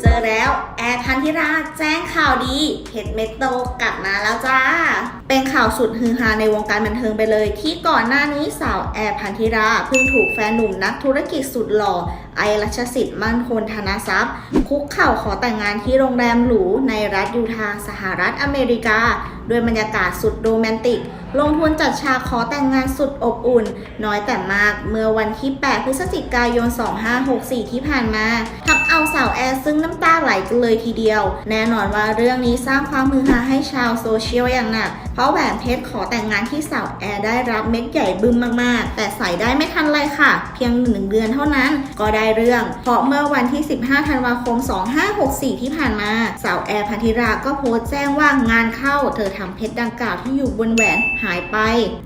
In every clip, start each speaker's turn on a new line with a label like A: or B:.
A: เจอแล้วแอร์พันธิราแจ้งข่าวดีเพชรเมโตกลับมาแล้วจ้า เป็นข่าวสุดฮือฮาในวงการบันเทิงไปเลย ที่ก่อนหน้านี้สาวแอร์พันธิราเพิ่งถูกแฟนหนุ่มนักธุรกิจสุดหล่อไอรัชสิทธิ์มั่นคงธนทรัพย์ คุกเข่าขอแต่งงานที่โรงแรมหรูในรัฐยูทาห์สหรัฐอเมริกา ด้วยบรรยากาศสุดโรแมนติกลงทุนจัดฉากขอแต่งงานสุดอบอุ่น น้อยแต่มากเมื่อวันที่ 8 พฤศจิกายน 2564 ที่ผ่านมาทำเอาสาวแอร์ซึ่งน้ำตาไหลกันเลยทีเดียว แน่นอนว่าเรื่องนี้สร้างความมือฮาให้ชาวโซเชียลอย่างหนัก เพราะแหวนเพชรขอแต่งงานที่สาวแอร์ได้รับเม็ดใหญ่บึ้มมากๆ แต่ใส่ได้ไม่ทันไรค่ะ เพียงหนึ่งเดือนเท่านั้นก็ได้เรื่อง เพราะเมื่อวันที่ 15 ธันวาคม 2564 ที่ผ่านมาสาวแอร์พันธิราก็โพสต์แจ้งว่างานเข้า เธอทำเพชรดังกล่าวที่อยู่บนแหวนหายไป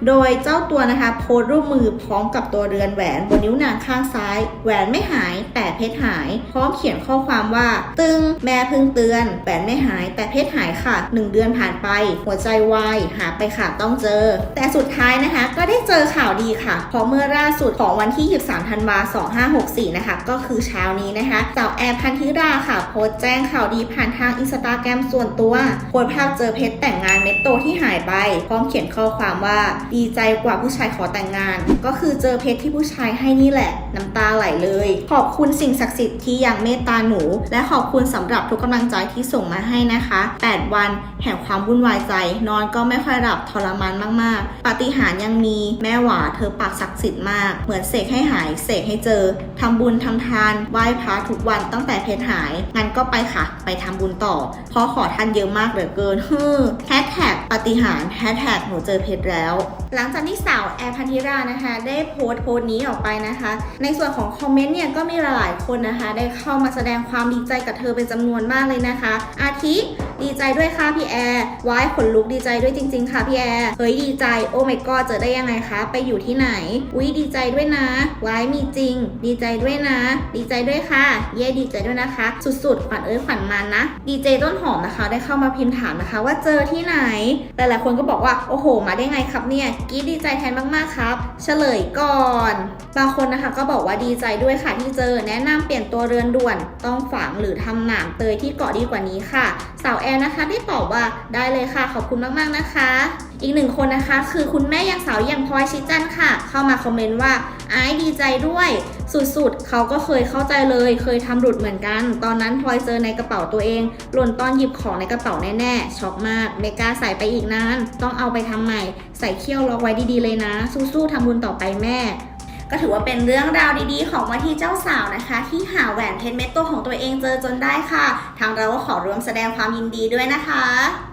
A: โดยเจ้าตัวนะคะ โพสต์รูปมือพร้อมกับตัวเรือนแหวนบนนิ้วนางข้างซ้าย แหวนไม่หายแต่เพชรหาย พร้อมเขียนข้อความว่า ตึงแม่พึ่งเตือนแหวนไม่หาย แต่เพชรหายค่ะ 1 เดือนผ่านไป หัวใจวายหาไปค่ะต้องเจอ แต่สุดท้ายนะคะ ก็ได้เจอข่าวดีค่ะ เพราะเมื่อล่าสุดของวันที่ 23 ธันวาคม2564 นะคะ ก็คือเช้านี้นะคะสาวแอร์พันธิราค่ะ โพสต์แจ้งข่าวดีผ่านทางอินสตาแกรมส่วนตัวโพสภาพเจอเพชรแต่งงานเม็ดโตที่หายไป พร้อมเขียนข้อความว่าดีใจกว่าผู้ชายขอแต่งงาน ก็คือเจอเพชรที่ผู้ชายให้นี่แหละ น้ำตาไหลเลย ขอบคุณสิ่งศักดิ์สิทธิ์ที่ยังเมตตาหนู และขอบคุณสำหรับทุกกำลังใจที่ส่งมาให้นะคะ 8 วันแห่งความวุ่นวายใจ นอนก็ไม่ค่อยหลับทรมานมากๆ ปาฏิหาริย์ยังมีแม่หวาเธอปากศักดิ์สิทธิ์มาก เหมือนเสกให้หายเสกให้เจอทำบุญทำทานไหว้พระทุกวันตั้งแต่เพชรหายงั้นก็ไปค่ะ ไปทำบุญต่อเพราะขอท่านเยอะมากเหลือเกินฮึแฮช แท็กปฏิหารแฮชแท็กหนูเจอเพชรแล้ว หลังจากที่สาวแอร์พันธิรานะคะ ได้โพสต์โพสต์นี้ออกไปนะคะ ในส่วนของคอมเมนต์เนี่ยก็มีหลายคนนะคะ ได้เข้ามาแสดงความดีใจกับเธอเป็นจำนวนมากเลยนะคะ อาทิดีใจด้วยค่ะพี่แอร์ว้ายขนลุกดีใจด้วยจริง ๆ ค่ะพี่แอร์เฮ้ยดีใจโอ้ไม่ก็เจอได้ยังไงคะ ไปอยู่ที่ไหนอุ้ยดีใจด้วยนะว้ายมีจริง ดีใจด้วยนะ ดีใจด้วยค่ะ เย่ดีใจด้วยนะคะ สุดๆขวัญเอ้ยขวัญมันนะดีเจต้นหอมนะคะ ได้เข้ามาพิมพ์ถามนะคะ ว่าเจอที่ไหนหลายคนก็บอกว่าโอ้โห มาได้ไงครับเนี่ยกีดดีใจแทนมากๆครับ เฉลยก่อน บางคนนะคะก็บอกว่าดีใจด้วยค่ะที่เจอ แนะนำเปลี่ยนตัวเรือนด่วน ต้องฝังหรือทำหนามเตยที่เกาะดีกว่านี้ค่ะ สาวแอร์นะคะได้ตอบว่าได้เลยค่ะขอบคุณมากๆนะคะ อีกหนึ่งคนนะคะคือคุณแม่ยังสาวอย่างพลอยชิจันค่ะ เข้ามาคอมเมนต์ว่าไอซ์ดีใจด้วย สุดๆ เขาก็เคยเข้าใจเลย เคยทำหลุดเหมือนกัน ตอนนั้นพลอยเจอในกระเป๋าตัวเอง หล่นตอนหยิบของในกระเป๋าแน่ๆช็อกมากไม่กาใส่ไปอีกนานต้องเอาไปทำใหม่ ใส่เขี้ยวล็อกไว้ดีๆเลยนะ สู้ๆทำบุญต่อไปแม่ก็ถือว่าเป็นเรื่องราวดีๆ ของว่าที่เจ้าสาวนะคะ ที่หาแหวนเพชรเม็ดโตของตัวเองเจอจนได้ค่ะ ทางเราก็ขอร่วมแสดงความยินดีด้วยนะคะ